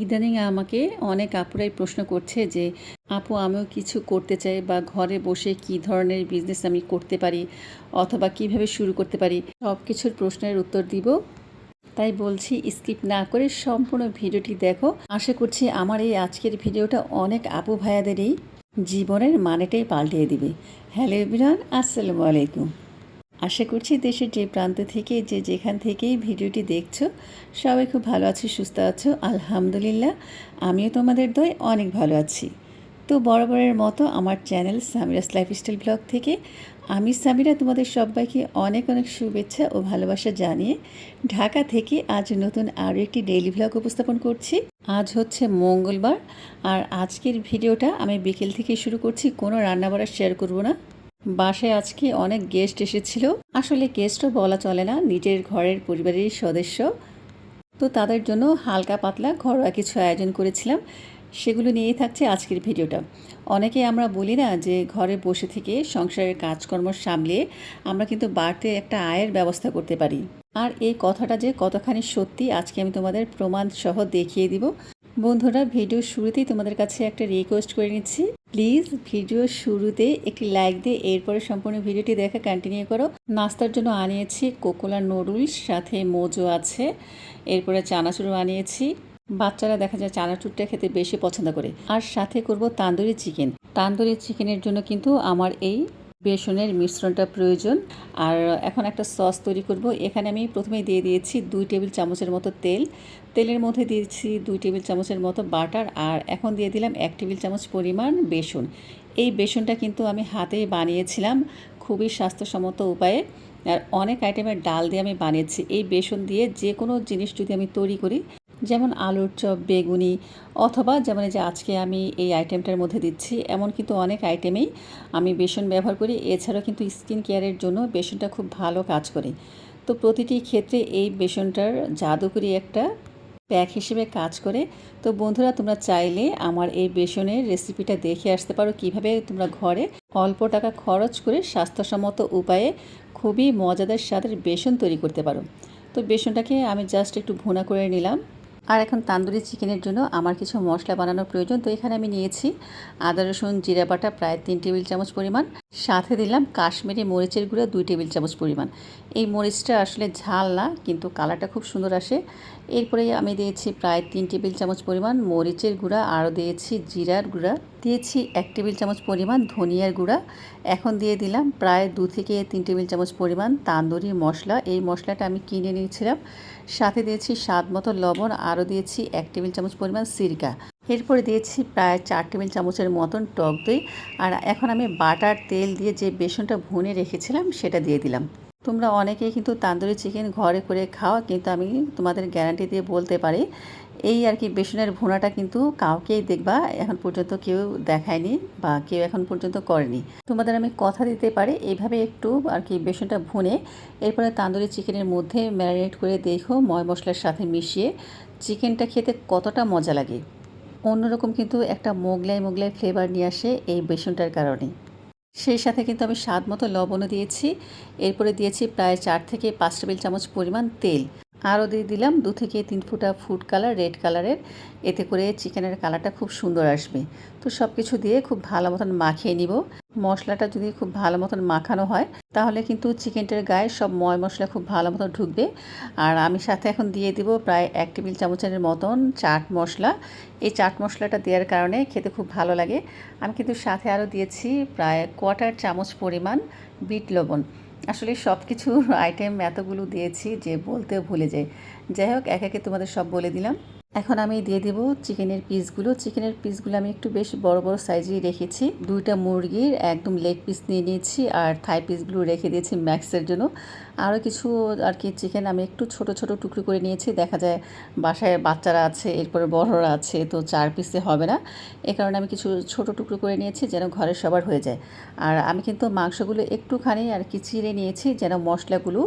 ইদানিং আমাকে অনেক আপুরাই প্রশ্ন করছে যে, আপু, আমিও কিছু করতে চাই বা ঘরে বসে কি ধরনের বিজনেস আমি করতে পারি অথবা কীভাবে শুরু করতে পারি? সব কিছুর প্রশ্নের উত্তর দিব। তাই বলছি স্কিপ না করে সম্পূর্ণ ভিডিওটি দেখো। আশা করছি আমার এই আজকের ভিডিওটা অনেক আপু ভাইয়াদেরই জীবনের মানেটাই পাল্টিয়ে দিবে। হ্যালো এভরিওয়ান, আসসালামু আলাইকুম। আশা করছি দেশের যে প্রান্ত থেকে, যে যেখান থেকেই ভিডিওটি দেখছ, সবাই খুব ভালো আছো, সুস্থ আছো, আলহামদুলিল্লাহ। আমিও তোমাদের দয় অনেক ভালো আছি। তো বরাবরের মতো আমার চ্যানেল সামিরাস লাইফস্টাইল ব্লগ থেকে আমি সামিরা তোমাদের সবাইকে অনেক অনেক শুভেচ্ছা ও ভালোবাসা জানিয়ে ঢাকা থেকে আজ নতুন আরও একটি ডেইলি ব্লগ উপস্থাপন করছি। আজ হচ্ছে মঙ্গলবার, আর আজকের ভিডিওটা আমি বিকেল থেকে শুরু করছি, কোনো রান্নাবাড়া শেয়ার করব না। বাসায় আজকে অনেক গেস্ট এসেছিল। আসলে গেস্টও বলা চলে না, নিজের ঘরের পরিবারের সদস্য। তো তাদের জন্য হালকা পাতলা ঘরোয়া কিছু আয়োজন করেছিলাম। সেগুলো নিয়েই থাকছে আজকের ভিডিওটা। অনেকে আমরা বলি না যে ঘরে বসে থেকে সংসারের কাজকর্ম সামলে আমরা কিন্তু বাড়তে একটা আয়ের ব্যবস্থা করতে পারি। আর এই কথাটা যে কতখানি সত্যি, আজকে আমি তোমাদের প্রমাণ সহ দেখিয়ে দিব। বন্ধুরা, ভিডিও শুরুতেই তোমাদের কাছে একটা রিকোয়েস্ট করে নিচ্ছি। প্লিজ ভিডিও শুরুতে একটি লাইক দিয়ে এরপরে সম্পূর্ণ ভিডিওটি দেখা কন্টিনিউ করো। নাস্তার জন্য আনিয়েছি কোকোলা নুডলস সাথে মোজো আছে। এরপরে চানাচুরও আনিয়েছি। বাচ্চারা দেখা যায় চানাচুরটা খেতে বেশি পছন্দ করে। আর সাথে করব তান্দুরি চিকেন তান্দুরি চিকেনের জন্য কিন্তু আমার এই বেসনের মিশ্রণটা প্রয়োজন। আর এখন একটা সস তৈরি করব। এখানে আমি প্রথমেই দিয়ে দিয়েছি দুই টেবিল চামচের মতো তেল। তেলের মধ্যে দিয়েছি দুই টেবিল চামচের মতো বাটার। আর এখন দিয়ে দিলাম এক টেবিল চামচ পরিমাণ বেসন। এই বেসনটা কিন্তু আমি হাতে বানিয়েছিলাম খুবই স্বাস্থ্যসম্মত উপায়ে। আর অনেক আইটেমের ডাল দিয়ে আমি বানিয়েছি। এই বেসন দিয়ে যে কোনো জিনিস যদি আমি তৈরি করি যেমন আলুর চপ, বেগুনি অথবা যেমন যে আজকে আমি এই আইটেমটার মধ্যে দিচ্ছি এমন কিন্তু অনেক আইটেমেই আমি বেসন ব্যবহার করি। এছাড়াও কিন্তু স্কিন কেয়ারের জন্য বেসনটা খুব ভালো কাজ করে। তো প্রতিটি ক্ষেত্রে এই বেসনটার জাদুকরি একটা প্যাক হিসেবে কাজ করে। তো বন্ধুরা, তোমরা চাইলে আমার এই বেসনের রেসিপিটা দেখে আসতে পারো কীভাবে তোমরা ঘরে অল্প টাকা খরচ করে স্বাস্থ্যসম্মত উপায়ে খুবই মজাদার স্বাদের বেসন তৈরি করতে পারো। তো বেসনটাকে আমি জাস্ট একটু ভুনা করে নিলাম। আর এখন তান্দুরি চিকেনের জন্য আমার কিছু মশলা বানানোর প্রয়োজন, তো এখানে আমি নিয়েছি আদা রসুন, জিরা বাটা, প্রায় তিন টেবিল চামচ পরিমাণ। সাথে দিলাম কাশ্মীরি মরিচের গুঁড়া দুই টেবিল চামচ পরিমাণ। এই মরিচটা আসলে ঝাল না, কিন্তু কালারটা খুব সুন্দর আসে। এরপরে আমি দিয়েছি প্রায় তিন টেবিল চামচ পরিমাণ মরিচের গুঁড়া, আরও দিয়েছি জিরার গুঁড়া, দিয়েছি এক টেবিল চামচ পরিমাণ ধনিয়ার গুঁড়া। এখন দিয়ে দিলাম প্রায় দু থেকে তিন টেবিল চামচ পরিমাণ তান্দুরি মশলা। এই মশলাটা আমি কিনে নিয়েছিলাম। সাথে দিয়েছি স্বাদ মতো লবণ, আরও দিয়েছি এক টেবিল চামচ পরিমাণ সিরকা। এরপরে দিয়েছি প্রায় চার টেবিল চামচের মতন টক দই। আর এখন আমি বাটার তেল দিয়ে যে বেসনটা ভুনে রেখেছিলাম, সেটা দিয়ে দিলাম। তোমরা অনেকেই কিন্তু তান্দুরি চিকেন ঘরে করে খাও, কিন্তু আমি তোমাদের গ্যারান্টি দিয়ে বলতে পারি, এই আর কি বেসনের ভুনাটা কিন্তু কাউকেই দেখবা এখন পর্যন্ত কেউ দেখায়নি বা কেউ এখন পর্যন্ত করেনি। তোমাদের আমি কথা দিতে পারি, এইভাবে একটু আর কি বেসনটা ভুনে, এরপরে তান্দুরি চিকেনের মধ্যে ম্যারিনেট করে দেখো ময় মশলার সাথে মিশিয়ে। চিকেনটা খেতে কতটা মজা লাগে। অন্যরকম কিন্তু একটা মোগলাই মোগলাই ফ্লেভার নিয়ে আসে এই বেসনটার কারণে। সেই সাথে কিন্তু আমি স্বাদ মতো লবণও দিয়েছি। এরপরে দিয়েছি প্রায় চার থেকে পাঁচ টেবিল চামচ পরিমাণ তেল। আরও দিয়ে দিলাম দু থেকে তিন ফুটা ফুড কালার রেড কালারের এতে করে চিকেনের কালারটা খুব সুন্দর আসবে। তো সব কিছু দিয়ে খুব ভালো মতন মাখিয়ে নিব। মশলাটা যদি খুব ভালো মতন মাখানো হয়, তাহলে কিন্তু চিকেনটার গায়ে সব ময় মশলা খুব ভালো মতন ঢুকবে। আর আমি সাথে এখন দিয়ে দিব প্রায় এক টেবিল চামচের মতন চাট মশলা। এই চাট মশলাটা দেওয়ার কারণে খেতে খুব ভালো লাগে। আমি কিন্তু সাথে আরও দিয়েছি প্রায় কোয়াটার চামচ পরিমাণ বিট লবণ। আসলে সব কিছু আইটেম এতগুলো দিয়েছি যে বলতেও ভুলে যাই। যাই হোক, এক একে তোমাদের সব বলে দিলাম। এখন আমি দিয়ে দেব চিকেনের পিসগুলো। চিকেনের পিসগুলো আমি একটু বেশ বড় বড় সাইজেই রেখেছি। দুইটা মুরগির একদম লেগ পিস নিয়ে নিয়েছি আর থাই পিসগুলো রেখে দিয়েছি ম্যাক্সের জন্য। আরও কিছু আর কি চিকেন আমি একটু ছোট ছোট টুকরো করে নিয়েছি। দেখা যায় বাসায় বাচ্চারা আছে, এরপরে বড়রা আছে, তো চার পিসে হবে না। এ কারণে আমি কিছু ছোট টুকরো করে নিয়েছি যেন ঘরের সবার হয়ে যায়। আর আমি কিন্তু মাংসগুলো একটুখানি আর কি চিড়ে নিয়েছি যেন মশলাগুলো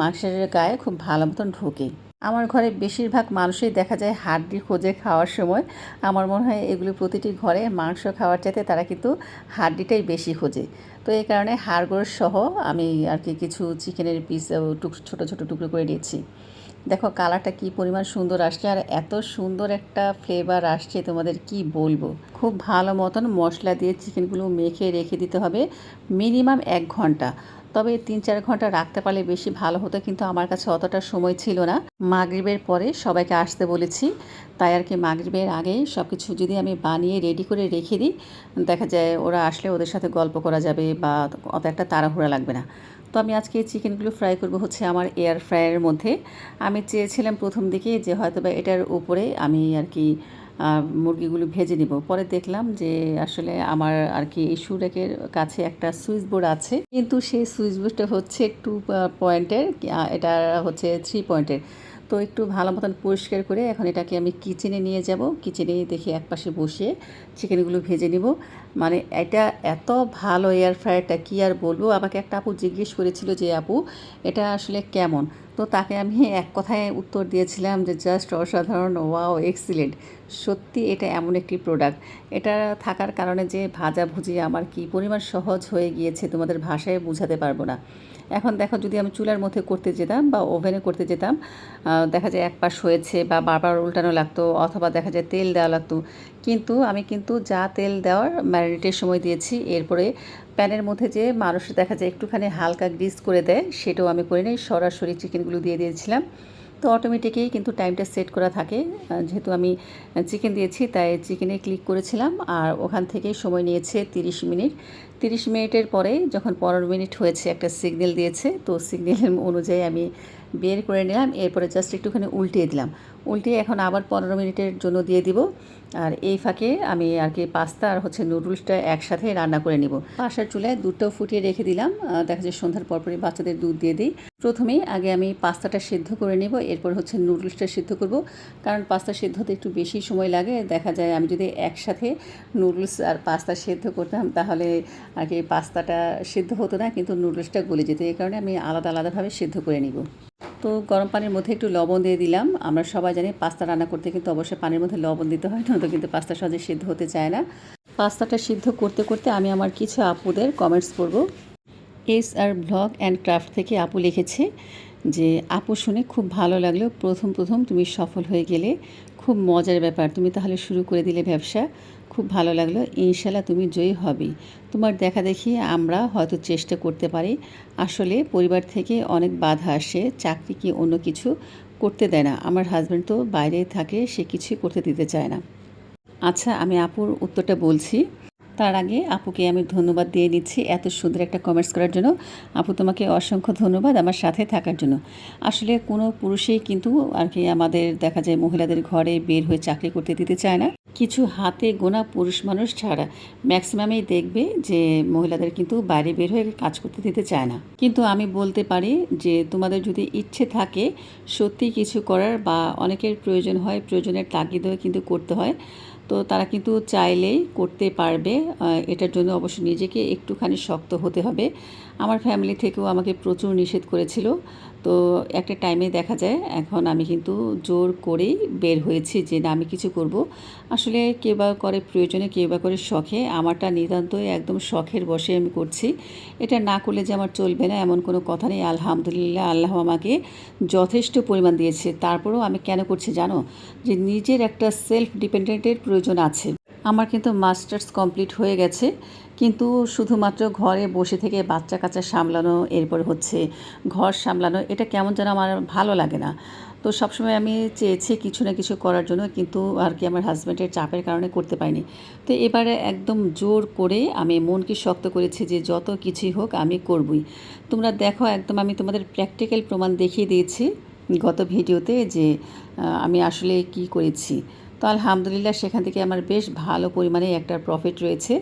মাংসের গায়ে খুব ভালো মতন ঢোকে। আমার ঘরে বেশিরভাগ মানুষই দেখা যায় হাড্ডি খোঁজে খাওয়ার সময়। আমার মনে হয় এগুলো প্রতিটি ঘরে মাংস খাওয়ার চাইতে তারা কিন্তু হাড্ডিটাই বেশি খোঁজে। তো এই কারণে হাড়গোড় সহ আমি আর কি কিছু চিকেনের পিস টুক, ছোটো ছোটো টুকরো করে নিয়েছি। দেখো কালারটা কি পরিমাণ সুন্দর আসছে আর এত সুন্দর একটা ফ্লেভার আসছে তোমাদের কি বলব? খুব ভালো মতন মশলা দিয়ে চিকেনগুলো মেখে রেখে দিতে হবে। মিনিমাম এক ঘণ্টা। তবে তিন চার ঘণ্টা রাখতে পারলে বেশি ভালো হতো, কিন্তু আমার কাছে অতটা সময় ছিল না। মাগরিবের পরে সবাইকে আসতে বলেছি। তাই আর কি মাগরিবের আগেই সব কিছু যদি আমি বানিয়ে রেডি করে রেখে দিই, দেখা যায় ওরা আসলে ওদের সাথে গল্প করা যাবে বা অত একটা তাড়াহুড়া লাগবে না। তো আমি আজকে চিকেনগুলো ফ্রাই করব হচ্ছে আমার এয়ার ফ্রায়ারের মধ্যে। আমি চেয়েছিলাম প্রথম দিকে যে হয়তো বা এটার উপরে আমি আর কি মুরগিগুলো ভেজে নিব। পরে দেখলাম যে আসলে আমার আর কি এই সুরেকের কাছে একটা সুইচ বোর্ড আছে। কিন্তু সেই সুইচ বোর্ডটা হচ্ছে টু পয়েন্টের এটা হচ্ছে থ্রি পয়েন্টের। তো একটু ভালো মতন পরিষ্কার করে এখন এটাকে আমি কিচেনে নিয়ে যাব। কিচেনে দেখি একপাশে বসে চিকেনগুলো ভেজে নিব। মানে এটা এত ভালো এয়ার ফ্রায়ারটা কী আর বলব? আমাকে একটা আপু জিজ্ঞেস করেছিল যে, আপু, এটা আসলে কেমন? তো তাকে আমি এক কথায় উত্তর দিয়েছিলাম যে, জাস্ট অসাধারণ, ওয়াও, এক্সিলেন্ট। সত্যি এটা এমন একটি প্রোডাক্ট এটা থাকার কারণে যে ভাজা ভুজি আমার কি পরিমাণ সহজ হয়ে গিয়েছে তোমাদের ভাষায় বোঝাতে পারব না। এখন দেখো, যদি আমি চুলার মধ্যে করতে যেতাম বা ওভেনে করতে যেতাম দেখা যায় এক পাশ হয়েছে বা বারবার উল্টানো লাগতো অথবা দেখা যায় তেল দেওয়া লাগতো। কিন্তু আমি কিন্তু যা তেল দেওয়ার ম্যারিনেটের সময় দিয়েছি। এরপরে প্যানের মধ্যে যে মানুষ দেখা যায় একটুখানি হালকা গ্রিস করে দেয়, সেটাও আমি করে নিই। সরাসরি চিকেনগুলো দিয়ে দিয়েছিলাম। তো অটোমেটিকই কিন্তু টাইমটা সেট করা থাকে। যেহেতু আমি চিকেন দিয়েছি, তাই চিকেনে ক্লিক করেছিলাম। আর ওখান থেকে সময় নিয়েছে 30 মিনিট। 30 মিনিটের পরে যখন পনেরো মিনিট হয়েছে, একটা সিগন্যাল দিয়েছে। তো সিগন্যাল অনুযায়ী আমি বের করে নিলাম। এরপরে জাস্ট একটুখানি উল্টিয়ে দিলাম। উল্টিয়ে এখন আবার পনেরো মিনিটের জন্য দিয়ে দিব। আর এই ফাঁকে আমি আর কি পাস্তা আর হচ্ছে নুডলসটা একসাথে রান্না করে নিব। পাশার চুলায় দুধটাও ফুটিয়ে রেখে দিলাম। দেখা যায় সন্ধ্যার পরপরই বাচ্চাদের দুধ দিয়ে দিই। প্রথমেই আগে আমি পাস্তাটা সিদ্ধ করে নেব, এরপর হচ্ছে নুডলসটা সিদ্ধ করব। কারণ পাস্তা সিদ্ধ হতে একটু বেশি সময় লাগে। দেখা যায় আমি যদি একসাথে নুডলস আর পাস্তা সিদ্ধ করতাম, তাহলে আর কি পাস্তাটা সিদ্ধ হতো না, কিন্তু নুডলসটা গলে যেত। এই কারণে আমি আলাদা, আলাদাভাবে সিদ্ধ করে নিব। তো গরম পানির মধ্যে একটু লবণ দিয়ে দিলাম। আমরা সবাই জানি পাস্তা রান্না করতে কিন্তু অবশ্যই পানির মধ্যে লবণ দিতে হয়, নয়তো কিন্তু পাস্তা সহজে সিদ্ধ হতে চায় না। পাস্তাটা সিদ্ধ করতে করতে আমি আমার কিছু আপুদের কমেন্টস করব S R blog and craft থেকে আপু লিখেছে যে, আপু শুনে খুব ভালো লাগল। প্রথম প্রথম তুমি সফল হয়ে গেলে খুব মজার ব্যাপার। তুমি তাহলে শুরু করে দিলে ব্যবসা। খুব ভালো লাগল। ইনশাল্লাহ তুমি জয়ী হবেই। তোমার দেখা দেখি আমরা হয়তো চেষ্টা করতে পারি। আসলে পরিবার থেকে অনেক বাধা আসে, চাকরি কি অন্য কিছু করতে দেয় না। আমার হাজব্যান্ড তো বাইরে থাকে, সে কিছুই করতে দিতে চায় না। আচ্ছা আমি আপুর উত্তরটা বলছি। তার আগে আপুকে আমি ধন্যবাদ দিয়ে নিচ্ছি এত সুন্দর একটা কমেন্টস করার জন্য। আপু তোমাকে অসংখ্য ধন্যবাদ আমার সাথে থাকার জন্য। আসলে কোনো পুরুষেই কিন্তু আর কি আমাদের দেখা যায় মহিলাদের ঘরে বের হয়ে চাকরি করতে দিতে চায় না। কিছু হাতে গোনা পুরুষ মানুষ ছাড়া ম্যাক্সিমামেই দেখবে যে মহিলাদের কিন্তু বাইরে বের হয়ে কাজ করতে দিতে চায় না। কিন্তু আমি বলতে পারি যে তোমাদের যদি ইচ্ছে থাকে সত্যি কিছু করার বা অনেকের প্রয়োজন হয়, প্রয়োজনের তাগিদেও কিন্তু করতে হয়। তো তারা কিন্তু চাইলেই করতে পারবে। এটার জন্য অবশ্য নিজেকে একটুখানি শক্ত হতে হবে। আমার ফ্যামিলি থেকেও আমাকে প্রচুর নিষেধ করেছিল। তো একটা টাইমে দেখা যায়, এখন আমি কিন্তু জোর করেই বের হয়েছি যে না, আমি কিছু করব। আসলে কেউ বা করে প্রয়োজনে কেউ বা করে শখে, আমারটা নিতান্তই একদম শখের বসে আমি করছি। এটা না করলে যে আমার চলবে না, এমন কোনো কথা নেই। আলহামদুলিল্লাহ, আল্লাহ আমাকে যথেষ্ট পরিমাণ দিয়েছে। তারপরেও আমি কেন করছি জানো? যে নিজের একটা সেলফ ডিপেন্ডেন্টের প্রয়োজন আছে। আমার কিন্তু মাস্টার্স কমপ্লিট হয়ে গেছে। কিন্তু শুধুমাত্র ঘরে বসে থেকে বাচ্চা কাচ্চা সামলানো, এরপর হচ্ছে ঘর সামলানো, এটা কেমন যেন আমার ভালো লাগে না। তো সবসময় আমি চেয়েছি কিছু না কিছু করার জন্য, কিন্তু আর কি আমার হাজব্যান্ডের চাপের কারণে করতে পারিনি। তো এবারে একদম জোর করে আমি মনকে শক্ত করেছি যে যত কিছুই হোক আমি করবই। তোমরা দেখো, একদম আমি তোমাদের প্র্যাকটিক্যাল প্রমাণ দেখিয়ে দিয়েছি গত ভিডিওতে যে আমি আসলে কি করেছি। তো আলহামদুলিল্লাহ সেখান থেকে আমার বেশ ভালো পরিমাণে একটা প্রফিট রয়েছে।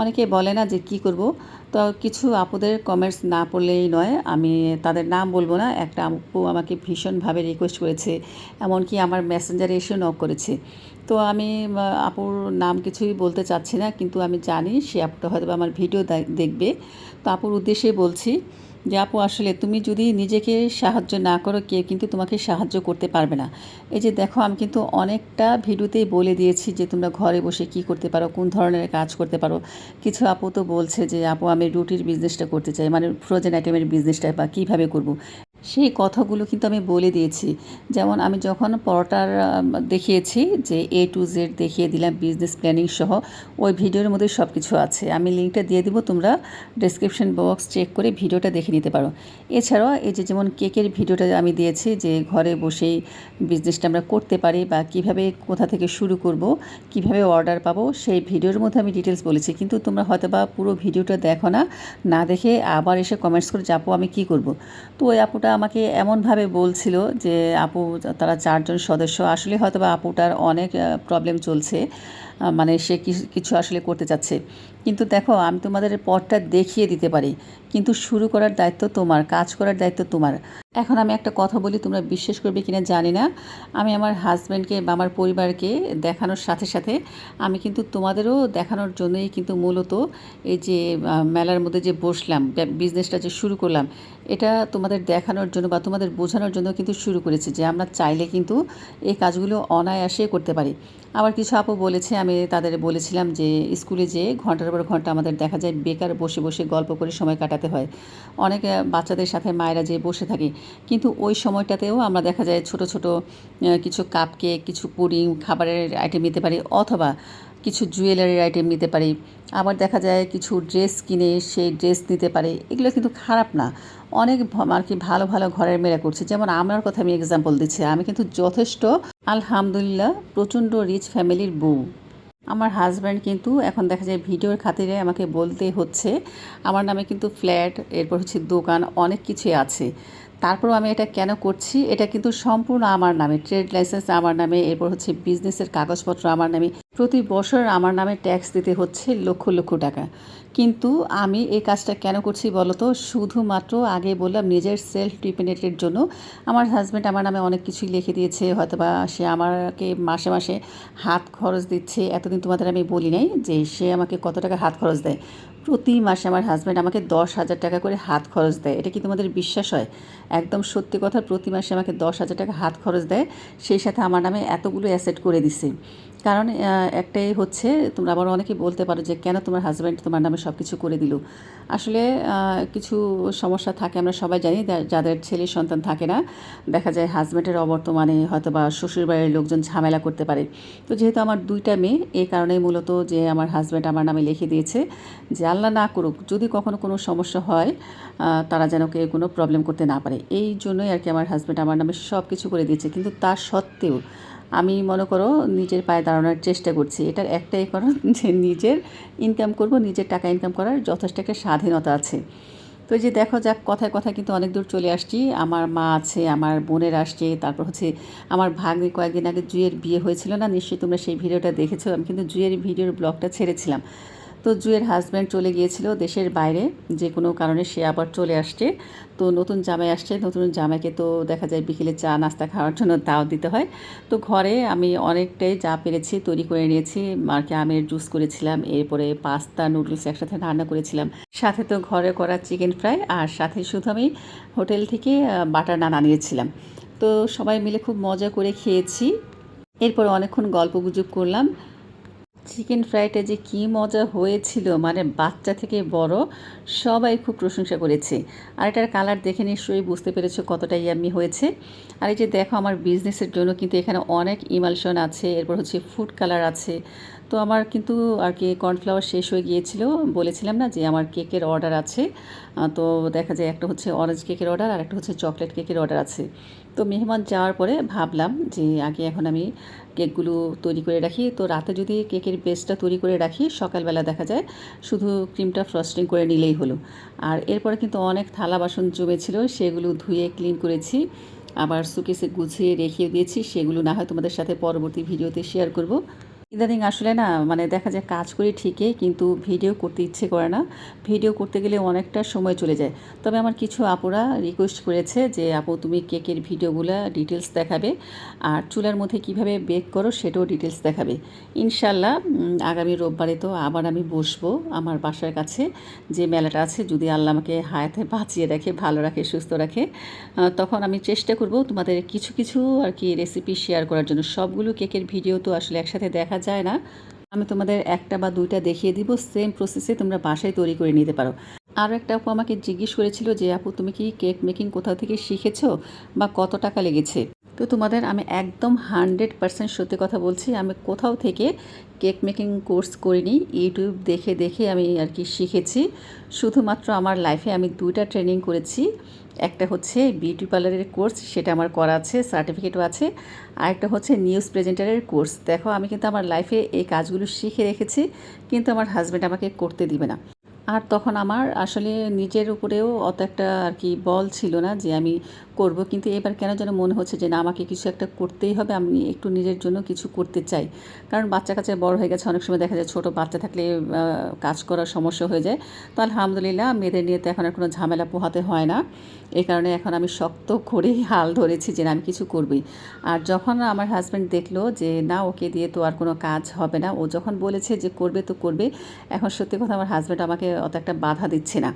অনেকে বলে না যে কি করব? তো কিছু আপুদের কমেন্টস না পড়লেই নয়, আমি তাদের নাম বলব না। একটা আপু আমাকে ভীষণভাবে রিকোয়েস্ট করেছে, এমনকি আমার মেসেঞ্জারে এসে নক করেছে। তো আমি আপুর নাম কিছুই বলতে চাচ্ছি না, কিন্তু আমি জানি সে আপুটা হয়তো আমার ভিডিও দেখবে। তো আপুর উদ্দেশ্যে বলছি যে আপু, আসলে তুমি যদি নিজেকে সাহায্য না করো, কেউ কিন্তু তোমাকে সাহায্য করতে পারবে না। এই যে দেখো, আমি কিন্তু অনেকটা ভিডিওতেই বলে দিয়েছি যে তোমরা ঘরে বসে কি করতে পারো, কোন ধরনের কাজ করতে পারো। কিছু আপু তো বলছে যে, আপু, আমি রুটির বিজনেসটা করতে চাই। মানে ফ্রোজেন আইটেমের বিজনেসটা বা কীভাবে করব? সেই কথাগুলো কিন্তু আমি বলে দিয়েছি। যেমন আমি যখন পরোটার দেখিয়েছি যে এ টু জেড দেখিয়ে দিলাম বিজনেস প্ল্যানিং সহ, ওই ভিডিওর মধ্যে সব কিছু আছে। আমি লিঙ্কটা দিয়ে দিব, তোমরা ডেসক্রিপশন বক্স চেক করে ভিডিওটা দেখে নিতে পারো। এছাড়াও এই যে যেমন কেকের ভিডিওটা আমি দিয়েছি যে ঘরে বসেই বিজনেসটা আমরা করতে পারি বা কীভাবে কোথা থেকে শুরু করব, কীভাবে অর্ডার পাবো, সেই ভিডিওর মধ্যে আমি ডিটেলস বলেছি। কিন্তু তোমরা হয়তো বা পুরো ভিডিওটা দেখো না না দেখে আবার এসে কমেন্টস করে যাব আমি কী করব? তো ওই আপুটা আমাকে এমনভাবে বলছিল যে, আপু, তারা চারজন সদস্য। আসলে হয়তো বা আপুটার অনেক প্রবলেম চলছে। মানে সে কিছু- আসলে করতে চাচ্ছে। কিন্তু দেখো, আমি তোমাদের পথটা দেখিয়ে দিতে পারি। কিন্তু শুরু করার দায়িত্ব তোমার, কাজ করার দায়িত্ব তোমার। এখন আমি একটা কথা বলি, তোমরা বিশ্বাস করবে কিনা জানি না। আমি আমার হাজব্যান্ডকে বা আমার পরিবারকে দেখানোর সাথে সাথে আমি কিন্তু তোমাদেরও দেখানোর জন্যই কিন্তু মূলত এই যে মেলার মধ্যে যে বসলাম বিজনেসটা যে শুরু করলাম, এটা তোমাদের দেখানোর জন্য বা তোমাদের বোঝানোর জন্য কিন্তু শুরু করেছি যে আমরা চাইলে কিন্তু এই কাজগুলো অনায়াসে করতে পারি। আবার কিছু আপু বলেছে আমি তাদের বলেছিলাম যে স্কুলে যে ঘণ্টার পর ঘণ্টা আমাদের দেখা যায় বেকার বসে বসে গল্প করে সময় কাটাতে হয়। অনেক বাচ্চাদের সাথে মায়েরা যে বসে থাকে। কিন্তু ওই সময়টাতেও আমরা দেখা যায় ছোট ছোট কিছু কাপ কেক কিছু পুডিং খাবারের আইটেম নিতে পারি অথবা কিছু জুয়েলারির আইটেম নিতে পারি। আবার দেখা যায় কিছু ড্রেস কিনে সেই ড্রেস নিতে পারে। এগুলো কিন্তু খারাপ না। অনেক আর কি ভালো ভালো ঘরের মেয়েরা করছে। যেমন আমার কথা আমি এক্সাম্পল দিচ্ছি। আমি কিন্তু যথেষ্ট, আলহামদুলিল্লাহ, প্রচণ্ড রিচ ফ্যামিলির বউ। আমার হাজব্যান্ড কিন্তু এখন দেখা যায় ভিডিওর খাতিরে আমাকে বলতে হচ্ছে, আমার নামে কিন্তু ফ্ল্যাট এরপর হচ্ছে দোকান, অনেক কিছুই আছে। তারপরও আমি এটা কেন করছি? এটা কিন্তু সম্পূর্ণ আমার নামে ট্রেড লাইসেন্স আমার নামে, এরপর হচ্ছে বিজনেসের কাগজপত্র আমার নামে। প্রতি বছর আমার নামে ট্যাক্স দিতে হচ্ছে লক্ষ লক্ষ টাকা। কিন্তু আমি এই কাজটা কেন করছি বলো তো শুধুমাত্র আগে বললাম নিজের সেলফ ডিপেন্ডেন্টের জন্য। আমার হাজব্যান্ড আমার নামে অনেক কিছুই লিখে দিয়েছে, হয়তোবা সে আমাকে মাসে মাসে হাত খরচ দিচ্ছে। এতদিন তোমাদের আমি বলি নাই যে সে আমাকে কত টাকা হাত খরচ দেয়। প্রতি মাসে আমার হাজব্যান্ড আমাকে দশ হাজার টাকা করে হাত খরচ দেয়। এটা কি তোমাদের বিশ্বাস হয়? একদম সত্যি কথা, প্রতি মাসে আমাকে দশ হাজার টাকা হাত খরচ দেয়। সেই সাথে আমার নামে এতগুলো অ্যাসেট করে দিছে কারণ একটাই হচ্ছে তোমরা আবার অনেকে বলতে পারো যে কেন তোমার হাজব্যান্ড তোমার নামে সব কিছু করে দিল। আসলে কিছু সমস্যা থাকে, আমরা সবাই জানি যাদের ছেলে সন্তান থাকে না, দেখা যায় হাজব্যান্ডের অবর্তমানে হয়তো বা শ্বশুরবাড়ির লোকজন ঝামেলা করতে পারে। তো যেহেতু আমার দুইটা মেয়ে এই কারণেই মূলত যে আমার হাজব্যান্ড আমার নামে লিখে দিয়েছে যে, আল্লাহ না করুক, যদি কখনো কোনো সমস্যা হয় তারা যেন কেউ কোনো প্রবলেম করতে না পারে। এই জন্যই আর কি আমার হাজব্যান্ড আমার নামে সব কিছু করে দিয়েছে। কিন্তু তা সত্ত্বেও আমি মনে করো নিজের পায়ে দাঁড়ানোর চেষ্টা করছি। এটার একটাই কারণ যে নিজের ইনকাম করব, নিজের টাকা ইনকাম করার যথেষ্ট একটা স্বাধীনতা আছে। তো যে দেখো যাক, কথায় কথায় কিন্তু অনেক দূর চলে আসছি। আমার মা আছে, আমার বোনের আসছে, তারপর হচ্ছে আমার ভাগ্নে কয়েকদিন আগে জুয়ের বিয়ে হয়েছিল না, নিশ্চয়ই তোমরা সেই ভিডিওটা দেখেছ। আমি কিন্তু জুয়ের ভিডিওর ব্লগটা ছেড়েছিলাম। তো জুয়ের হাজব্যান্ড চলে গিয়েছিল দেশের বাইরে, যে কোনো কারণে সে আবার চলে আসছে। তো নতুন জামাই আসছে, নতুন জামাইকে তো দেখা যায় বিকেলে চা, নাস্তা খাওয়ার জন্য দাওয়াত দিতে হয়। তো ঘরে আমি অনেকটাই যা পেরেছি তৈরি করে নিয়েছি আর কি আমের জুস করেছিলাম, এরপরে পাস্তা নুডলস একসাথে রান্না করেছিলাম। সাথে তো ঘরে করা চিকেন ফ্রাই আর সাথে শুধু আমি হোটেল থেকে বাটার নান আনিয়েছিলাম। তো সবাই মিলে খুব মজা করে খেয়েছি। এরপর অনেকক্ষণ গল্প গুজব করলাম। চিকেন ফ্রাইটা যে কী মজা হয়েছিল মানে বাচ্চা থেকে বড়, সবাই খুব প্রশংসা করেছে। আর এটার কালার দেখে নিশ্চয়ই বুঝতে পেরেছ কতটা ইয়াম্মি হয়েছে। আর এই যে দেখো আমার বিজনেসের জন্য কিন্তু এখানে অনেক ইমালশন আছে, এরপর হচ্ছে ফুড কালার আছে। তো আমার কিন্তু আর কি কর্নফ্লাওয়ার শেষ হয়ে গিয়েছিল। বলেছিলাম না যে আমার কেকের অর্ডার আছে। তো দেখা যায় একটা হচ্ছে অরেঞ্জ কেকের অর্ডার আর একটা হচ্ছে চকলেট কেকের অর্ডার আছে। তো মেহমান যাওয়ার পরে ভাবলাম যে আগে এখন আমি কেকগুলো তৈরি করে রাখি। তো রাতে যদি কেকের বেসটা তৈরি করে রাখি, সকালবেলা দেখা যায় শুধু ক্রিমটা ফ্রস্টিং করে নিলেই হলো। আর এরপরে কিন্তু অনেক থালা বাসন জমেছিল, সেগুলো ধুয়ে ক্লিন করেছি। আবার সুকেসে গুছিয়ে রেখে দিয়েছি, সেগুলো না হয় তোমাদের সাথে পরবর্তী ভিডিওতে শেয়ার করব। ইদানিং আসলে না মানে দেখা যায় কাজ করি ঠিকই, কিন্তু ভিডিও করতে ইচ্ছে করে না। ভিডিও করতে গেলে অনেকটা সময় চলে যায়। তবে আমার কিছু আপুরা রিকোয়েস্ট করেছে যে, আপু, তুমি কেকের ভিডিওগুলো ডিটেলস দেখাবে? আর চুলার মধ্যে কীভাবে বেক করো সেটাও ডিটেলস দেখাবে। ইনশাল্লাহ আগামী রোববারে তো আবার আমি বসবো আমার বাসার কাছে। যে মেলাটা আছে, যদি আল্লাহ আমাকে হায়াতে বাঁচিয়ে রাখে, ভালো রাখে, সুস্থ রাখে তখন আমি চেষ্টা করব তোমাদের কিছু কিছু আর কি রেসিপি শেয়ার করার জন্য। সবগুলো কেকের ভিডিও তো আসলে একসাথে দেখা যায় না। আমি তোমাদের একটা বা দুইটা দেখিয়ে দিব সেম প্রসেসে তোমরা বাসায় তৈরি করে নিতে পারো। আরও একটা আপু আমাকে জিজ্ঞেস করেছিল যে, আপু, তুমি কি কেক মেকিং কোথাও থেকে শিখেছো বা কত টাকা লেগেছে? তো তোমাদের আমি একদম হান্ড্রেড পার্সেন্ট সত্যি কথা বলছি, আমি কোথাও থেকে কেক মেকিং কোর্স করিনি ইউটিউব দেখে দেখে আমি আর কি শিখেছি। শুধুমাত্র আমার লাইফে আমি দুইটা ট্রেনিং করেছি। একটা হচ্ছে বিউটি পার্লারের কোর্স সেটা আমার করা আছে সার্টিফিকেটও আছে। আর একটা হচ্ছে নিউজ প্রেজেন্টারের কোর্স দেখো, আমি কিন্তু আমার লাইফে এই কাজগুলো শিখে রেখেছি, কিন্তু আমার হাজব্যান্ড আমাকে করতে দিবে না। আর তখন আমার আসলে নিজের উপরেও অত একটা আর কি বল ছিল না যে আমি করব। কিন্তু এবার কেন যেন মনে হচ্ছে যে না, আমাকে কিছু একটা করতেই হবে, আমি একটু নিজের জন্য কিছু করতে চাই। কারণ বাচ্চা কাছে বড় হয়ে গেছে, অনেক সময় দেখা যায় ছোটো বাচ্চা থাকলে কাজ করার সমস্যা হয়ে যায়। তো আলহামদুলিল্লাহ মেয়েদের নিয়ে তো এখন আর কোনো ঝামেলা পোহাতে হয় না। এই কারণে এখন আমি শক্ত করেই হাল ধরেছি যে না, আমি কিছু করবই। আর যখন আমার হাজব্যান্ড দেখল যে না, ওকে দিয়ে তো আর কোনো কাজ হবে না, ও যখন বলেছে যে করবে তো করবে, এখন সত্যি কথা আমার হাজব্যান্ড আমাকে অত একটা বাধা দিচ্ছে না।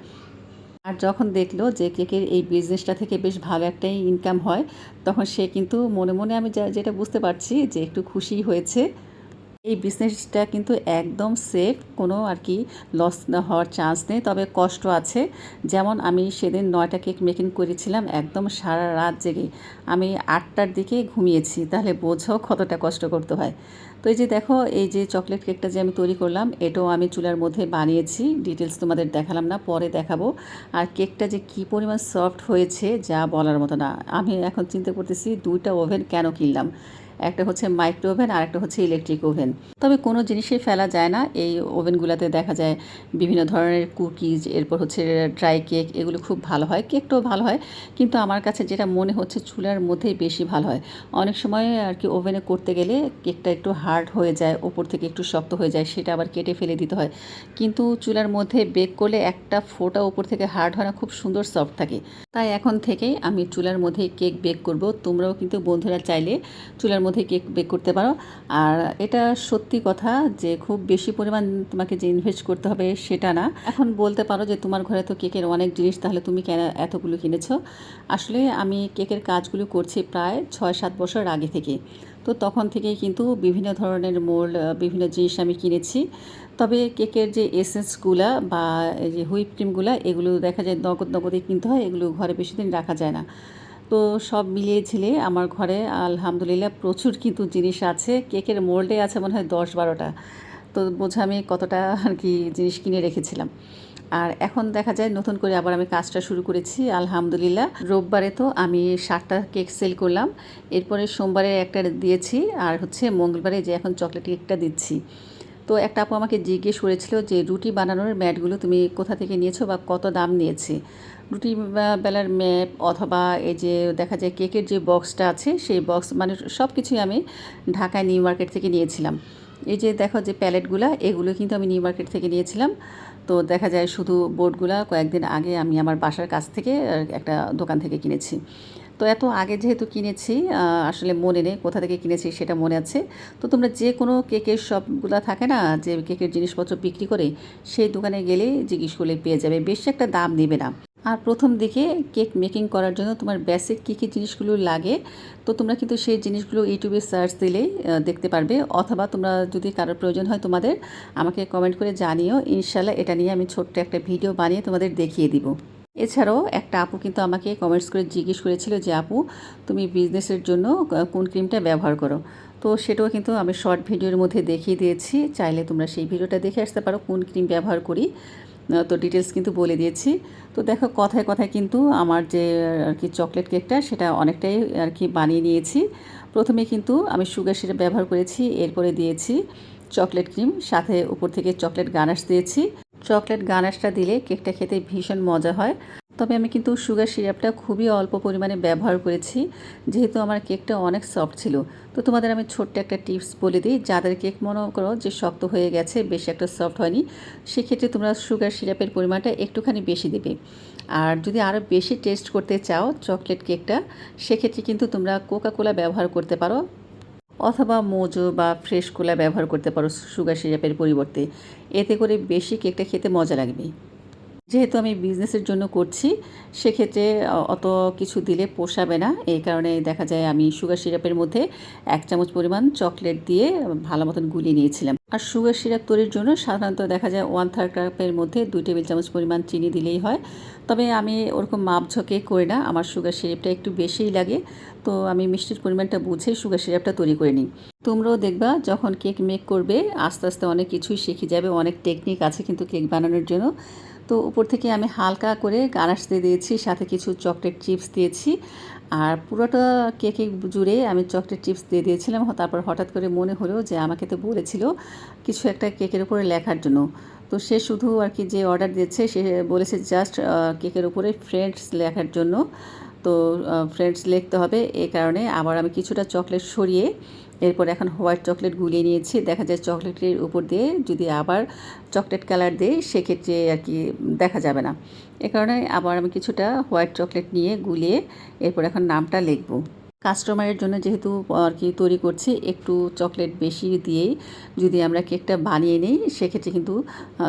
আর যখন দেখল যে কেকের এই বিজনেসটা থেকে বেশ ভালো একটাই ইনকাম হয়, তখন সে কিন্তু মনে মনে আমি যেটা বুঝতে পারছি যে একটু খুশি হয়েছে। এই বিজনেসটা কিন্তু একদম সেফ কোনো আর কি লস হওয়ার চান্স নেই। তবে কষ্ট আছে। যেমন আমি সেদিন নয়টা কেক মেকিং করেছিলাম, একদম সারা রাত জেগে। আমি আটটার দিকে ঘুমিয়েছি, তাহলে বোঝো কতটা কষ্ট করতে হয়। তো এই যে দেখো, এই যে চকলেট কেকটা যে আমি তৈরি করলাম, এটাও আমি চুলার মধ্যে বানিয়েছি। ডিটেলস তোমাদের দেখালাম না, পরে দেখাবো। আর কেকটা যে কী পরিমাণ সফট হয়েছে, যা বলার মতো না। আমি এখন চিন্তা করতেছি, দুইটা ওভেন কেন কিনলাম? একটা হচ্ছে মাইক্রো ওভেন আর একটা হচ্ছে ইলেকট্রিক ওভেন। তবে কোনো জিনিসই ফেলা যায় না। এই ওভেনগুলোতে দেখা যায় বিভিন্ন ধরনের কুকিজ, এরপর হচ্ছে ড্রাই কেক, এগুলো খুব ভালো হয়। কেকটাও ভালো হয়, কিন্তু আমার কাছে যেটা মনে হচ্ছে চুলার মধ্যেই বেশি ভালো হয়। অনেক সময় আর কি ওভেনে করতে গেলে কেকটা একটু হার্ড হয়ে যায়, ওপর থেকে একটু শক্ত হয়ে যায়, সেটা আবার কেটে ফেলে দিতে হয়। কিন্তু চুলার মধ্যে বেক করলে একটা ফোঁটা ওপর থেকে হার্ড হয় না, খুব সুন্দর সফট থাকে। তাই এখন থেকেই আমি চুলার মধ্যে কেক বেক করব। তোমরাও কিন্তু বন্ধুরা চাইলে চুলার মধ্যে কেক বেক করতে পারো। আর এটা সত্যি কথা যে খুব বেশি পরিমাণ তোমাকে যে ইনভেস্ট করতে হবে সেটা না। এখন বলতে পারো যে তোমার ঘরে তো কেকের অনেক জিনিস, তাহলে তুমি কেন এতগুলো কিনেছো? আসলে আমি কেকের কাজগুলো করছি প্রায় ছয় সাত বছর আগে থেকে। তো তখন থেকেই কিন্তু বিভিন্ন ধরনের মোল্ড বিভিন্ন জিনিস আমি কিনেছি। তবে কেকের যে এসেন্সগুলা বা যে হুইপ ক্রিমগুলা, এগুলো দেখা যায় নগদ নগদে কিনতে হয়, এগুলো ঘরে বেশি দিন রাখা যায় না। তো সব মিলিয়ে ঝিলে আমার ঘরে, আলহামদুলিল্লাহ প্রচুর কিন্তু জিনিস আছে। কেকের মোল্ডে আছে মনে হয় দশ বারোটা। তো বোঝা আমি কতটা আর কি জিনিস কিনে রেখেছিলাম। আর এখন দেখা যায় নতুন করে আবার আমি কাজটা শুরু করেছি, আলহামদুলিল্লাহ। রোববারে তো আমি ষাটটা কেক সেল করলাম। এরপরে সোমবারে একটা দিয়েছি, আর হচ্ছে মঙ্গলবারে যে এখন চকলেট কেকটা দিচ্ছি। তো একটা আপু আমাকে জিজ্ঞেস করেছিল যে, রুটি বানানোর ম্যাটগুলো তুমি কোথা থেকে নিয়েছো বা কত দাম নিয়েছে? রুটি বেলার ম্যাপ অথবা এই যে দেখা যায় কেকের যে বক্সটা আছে, সেই বক্স মানে সব কিছুই আমি ঢাকায় নিউ মার্কেট থেকে নিয়েছিলাম। এই যে দেখো যে প্যালেটগুলা, এগুলো কিন্তু আমি নিউ মার্কেট থেকে নিয়েছিলাম। তো দেখা যায় শুধু বোর্ডগুলা কয়েকদিন আগে আমি আমার বাসার কাছ থেকে একটা দোকান থেকে কিনেছি। তো এত আগে যেহেতু কিনেছি আসলে মনে নেই কোথা থেকে কিনেছি সেটা মনে আছে। তো তোমরা যে কোনো কেকের শপগুলো থাকে না, যে কেকের জিনিসপত্র বিক্রি করে সেই দোকানে গেলে জিজ্ঞেস করলে পেয়ে যাবে, বেশি একটা দাম নেবে না। আর প্রথম দিকে কেক মেকিং করার জন্য তোমার বেসিক কী কী জিনিসগুলো লাগে, তো তোমরা কিন্তু সেই জিনিসগুলো ইউটিউবে সার্চ দিলেই দেখতে পারবে। অথবা তোমরা যদি কারোর প্রয়োজন হয় তোমাদের, আমাকে কমেন্ট করে জানিও। ইনশাল্লাহ এটা নিয়ে আমি ছোট্ট একটা ভিডিও বানিয়ে তোমাদের দেখিয়ে দিব। এছাড়াও একটা আপু কিন্তু আমাকে কমেন্টস করে জিজ্ঞেস করেছিল যে, আপু, তুমি বিজনেসের জন্য কোন ক্রিমটা ব্যবহার করো? তো সেটাও কিন্তু আমি শর্ট ভিডিওর মধ্যে দেখিয়ে দিয়েছি। চাইলে তোমরা সেই ভিডিওটা দেখে আসতে পারো, কোন ক্রিম ব্যবহার করি। তো ডিটেলস কিন্তু বলে দিয়েছি। তো দেখো, কথায় কথায় কিন্তু আমার যে, আর কি চকলেট কেকটা সেটা অনেকটাই আর কি বানিয়ে নিয়েছি। প্রথমে কিন্তু আমি সুগার সিরাপ ব্যবহার করেছি, এরপরে দিয়েছি চকলেট ক্রিম সাথে উপর থেকে চকলেট গানাশ দিয়েছি। চকলেট গানাশটা দিলে কেকটা খেতে ভীষণ মজা হয়। তবে আমি কিন্তু সুগার সিরাপটা খুবই অল্প পরিমাণে ব্যবহার করেছি, যেহেতু আমার কেকটা অনেক সফট ছিল। তো তোমাদের আমি ছোট্ট একটা টিপস বলে দিই, যাদের কেক মনে করো যে শক্ত হয়ে গেছে, বেশি একটা সফট হয়নি, সেক্ষেত্রে তোমরা সুগার সিরাপের পরিমাণটা একটুখানি বেশি দেবে। আর যদি আরও বেশি টেস্ট করতে চাও চকলেট কেকটা, সেক্ষেত্রে কিন্তু তোমরা কোকা কোলা ব্যবহার করতে পারো। অথবা মোজো বা ফ্রেশ কোলা ব্যবহার করতে পারো সুগার সিরাপের পরিবর্তে। এতে করে বেশি কেকটা খেতে মজা লাগবে। যেহেতু আমি বিজনেসের জন্য করছি, সেক্ষেত্রে অত কিছু দিলে পোষাবে না। এই কারণে দেখা যায় আমি সুগার সিরাপের মধ্যে এক চামচ পরিমাণ চকলেট দিয়ে ভালো মতন গুলিয়ে নিয়েছিলাম। আর সুগার সিরাপ তৈরির জন্য সাধারণত দেখা যায় ওয়ান থার্ড কাপের মধ্যে দুই টেবিল চামচ পরিমাণ চিনি দিলেই হয়। তবে আমি ওরকম মাপ ঝোঁকে করি না, আমার সুগার সিরাপটা একটু বেশিই লাগে। তো আমি মিষ্টির পরিমাণটা বুঝে সুগার সিরাপটা তৈরি করে নিই। তোমরাও দেখবা, যখন কেক মেক করবে, আস্তে আস্তে অনেক কিছুই শিখে যাবে, অনেক টেকনিক আছে কিন্তু কেক বানানোর জন্য। তো উপর থেকে আমি হালকা করে গানাশ দিয়ে দিয়েছি, সাথে কিছু চকলেট চিপস দিয়েছি। আর পুরোটা কেকে জুড়ে আমি চকলেট চিপস দিয়ে দিয়েছিলাম। তারপর হঠাৎ করে মনে হলো যে আমাকে তো বলেছিল কিছু একটা কেকের উপরে লেখার জন্য। তো সে শুধু আর কি যে অর্ডার দিয়েছে সে বলেছে জাস্ট কেকের উপরে ফ্রেন্ডস লেখার জন্য। তো ফ্রেন্ডস লিখতে হবে। এই কারণে আবার আমি কিছুটা চকলেট সরিয়ে এরপর এখন হোয়াইট চকলেট গুলিয়ে নিয়েছি। দেখা যায় চকলেটের উপর দিয়ে যদি আবার চকলেট কালার দিই, সেক্ষেত্রে আর কি দেখা যাবে না। এ কারণে আবার আমি কিছুটা হোয়াইট চকলেট নিয়ে গুলিয়ে এরপর এখন নামটা লিখব। কাস্টমারের জন্য যেহেতু আর কি তৈরি করছি, একটু চকলেট বেশি দিয়েই যদি আমরা কেকটা বানিয়ে নিই, সেক্ষেত্রে কিন্তু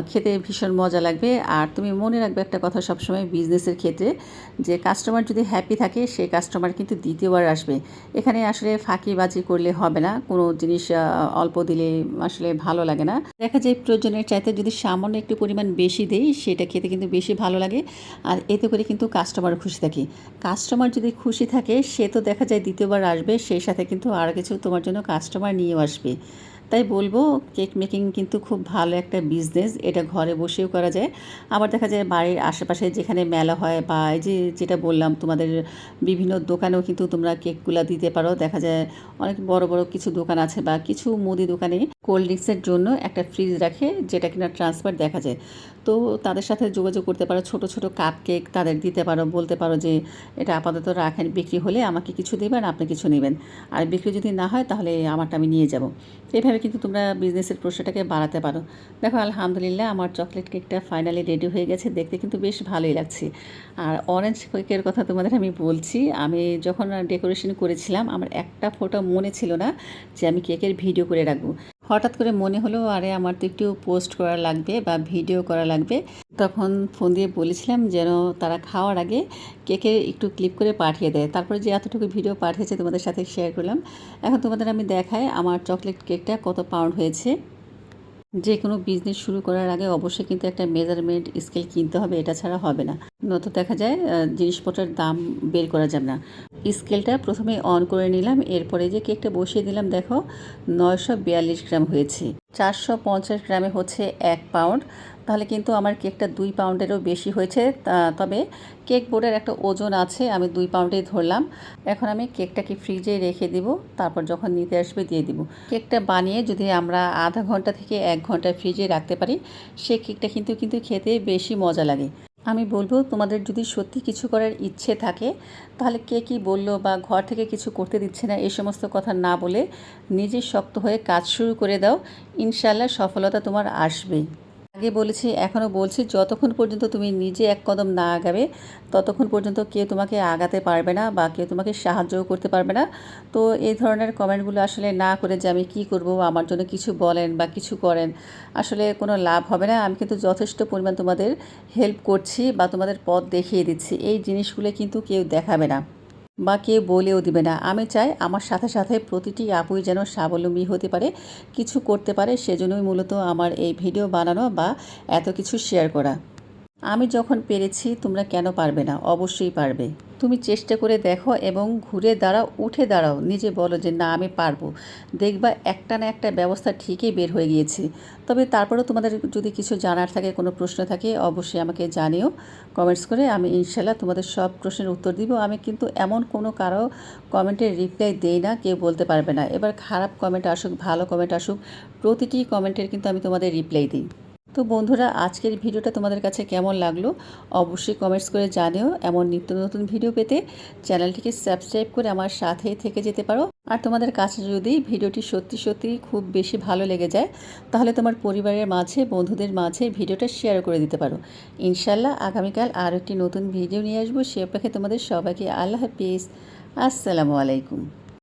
খেতে ভীষণ মজা লাগবে। আর তুমি মনে রাখবে একটা কথা সবসময় বিজনেসের ক্ষেত্রে, যে কাস্টমার যদি হ্যাপি থাকে, সেই কাস্টমার কিন্তু দ্বিতীয়বার আসবে। এখানে আসলে ফাঁকিবাজি করলে হবে না, কোনো জিনিস অল্প দিলে আসলে ভালো লাগে না। দেখা যায় প্রয়োজনের চাইতে যদি সামান্য একটু পরিমাণ বেশি দেই, সেটা খেতে কিন্তু বেশি ভালো লাগে। আর এতে করে কিন্তু কাস্টমার খুশি থাকে। কাস্টমার যদি খুশি থাকে, সে তো দেখা যায় দ্বিতীয়বার আসবে, সেই সাথে কিন্তু আর কিছু তোমার জন্য কাস্টমার নিয়েও আসবে। তাই বলব কেক মেকিং কিন্তু খুব ভালো একটা বিজনেস এটা ঘরে বসেও করা যায়। আবার দেখা যায় বাড়ির আশেপাশে যেখানে মেলা হয় বা এই যে যেটা বললাম, তোমাদের বিভিন্ন দোকানেও কিন্তু তোমরা কেকগুলা দিতে পারো। দেখা যায় অনেক বড় বড় কিছু দোকান আছে বা কিছু মুদি দোকানে কোল্ড ড্রিঙ্কসের জন্য একটা ফ্রিজ রাখে যেটা কিনা ট্রান্সফার দেখা যায়। তো তাদের সাথে যোগাযোগ করতে পারো, ছোট ছোট কাপ কেক তাদের দিতে পারো, বলতে পারো যে এটা আপাতত রাখেন, বিক্রি হলে আমাকে কিছু দেবেন, আপনি কিছু নেবেন। আর বিক্রি যদি না হয় তাহলে আমারটা আমি নিয়ে যাব। এভাবে কিন্তু তোমরা বিজনেসের প্রশ্নটাকে বাড়াতে পারো। দেখো, আলহামদুলিল্লাহ আমার চকলেট কেকটা ফাইনালি রেডি হয়ে গেছে, দেখতে কিন্তু বেশ ভালোই লাগছে। আর অরেঞ্জ কেকের কথা তোমাদের আমি বলছি, আমি যখন ডেকোরেশন করেছিলাম, আমার একটা ফটো মনে ছিল না যে আমি কেকের ভিডিও করে রাখব। হঠাৎ করে মনে হলো, আরে, আমার তো একটু পোস্ট করা লাগবে বা ভিডিও করা লাগবে। তখন ফোন দিয়ে বলেছিলাম যেন তারা খাওয়ার আগে কেকে একটু ক্লিপ করে পাঠিয়ে দেয়। তারপরে যে এতটুকু ভিডিও পাঠিয়েছে তোমাদের সাথে শেয়ার করলাম। এখন তোমাদের আমি দেখাই আমার চকলেট কেকটা কত পাউন্ড হয়েছে। যে কোনো বিজনেস শুরু করার আগে অবশ্যই কিন্তু একটা মেজারমেন্ট স্কেল কিনতে হবে, এটা ছাড়া হবে না। নত দেখা যায় জিনিসপত্রের দাম বের করা যাবে না। স্কেলটা প্রথমে অন করে নিলাম, এরপরে যে কেকটা বসিয়ে দিলাম, দেখো, নয়শো বিয়াল্লিশ গ্রাম হয়েছে। চারশো পঞ্চাশ গ্রামে হচ্ছে এক পাউন্ড তাহলে কিন্তু আমার কেকটা দুই পাউন্ডেরও বেশি হয়েছে। তবে কেক বোর্ডের একটা ওজন আছে, আমি দুই পাউন্ডেই ধরলাম। এখন আমি কেকটাকে ফ্রিজে রেখে দিব, তারপর যখন নিতে আসবে দিয়ে দিব। কেকটা বানিয়ে যদি আমরা আধা ঘণ্টা থেকে এক ঘণ্টা ফ্রিজে রাখতে পারি সেই কেকটা কিন্তু কিন্তু খেতে বেশি মজা লাগে। আমি বলব, তোমাদের যদি সত্যি কিছু করার ইচ্ছে থাকে, তাহলে কে কী বলল বা ঘর থেকে কিছু করতে দিচ্ছে না এই সমস্ত কথা না বলে নিজে শক্ত হয়ে কাজ শুরু করে দাও। ইনশাল্লাহ সফলতা তোমার আসবেই। আগে বলেছি, এখনও বলছি, যতক্ষণ পর্যন্ত তুমি নিজে এক কদম না আগাবে, ততক্ষণ পর্যন্ত কেউ তোমাকে আগাতে পারবে না বা কেউ তোমাকে সাহায্যও করতে পারবে না। তো এই ধরনের কমেন্টগুলো আসলে না করে যে আমি কী করব, আমার জন্য কিছু বলেন বা কিছু করেন, আসলে কোনো লাভ হবে না। আমি কিন্তু যথেষ্ট পরিমাণ তোমাদের হেল্প করছি বা তোমাদের পথ দেখিয়ে দিচ্ছি। এই জিনিসগুলো কিন্তু কেউ দেখাবে না। বা কেউ বলেও দিবে না। আমি চাই আমার সাথে সাথে প্রতিটি আপুই যেন স্বাবলম্বী হতে পারে, কিছু করতে পারে, সেজন্যই মূলত আমার এই ভিডিও বানানো বা এত কিছু শেয়ার করা। আমি যখন পেরেছি, তোমরা কেন পারবে না? অবশ্যই পারবে। তুমি চেষ্টা করে দেখো এবং ঘুরে দাঁড়াও, উঠে দাঁড়াও। নিজে বলো যে, না, আমি পারব। দেখবা একটা না একটা ব্যবস্থা ঠিকই বের হয়ে গিয়েছে। তবে তারপরেও তোমাদের যদি কিছু জানার থাকে, কোনো প্রশ্ন থাকে, অবশ্যই আমাকে জানিও। কমেন্টস করে আমি ইনশাল্লাহ তোমাদের সব প্রশ্নের উত্তর দিব। আমি কিন্তু এমন কোনো কারও কমেন্টের রিপ্লাই দেই না, কেউ বলতে পারবে না। এবার খারাপ কমেন্ট আসুক, ভালো কমেন্ট আসুক, প্রতিটি কমেন্টের কিন্তু আমি তোমাদের রিপ্লাই দিই। তো বন্ধুরা, আজকের ভিডিওটা তোমাদের কাছে কেমন লাগল অবশ্যই কমেন্টস করে জানিও। এমন নিত্য নতুন ভিডিও পেতে চ্যানেলটিকে সাবস্ক্রাইব করে আমার সাথেই থেকে যেতে পারো। আর তোমাদের কাছে যদি ভিডিওটি সত্যি সত্যি খুব বেশি ভালো লেগে যায়, তাহলে তোমার পরিবারের মাঝে, বন্ধুদের মাঝে ভিডিওটা শেয়ার করে দিতে পারো। ইনশাল্লাহ আগামীকাল আর একটি নতুন ভিডিও নিয়ে আসব। সে অপেক্ষায় তোমাদের সবাইকে আল্লাহ হাফিজ। আসসালামু আলাইকুম।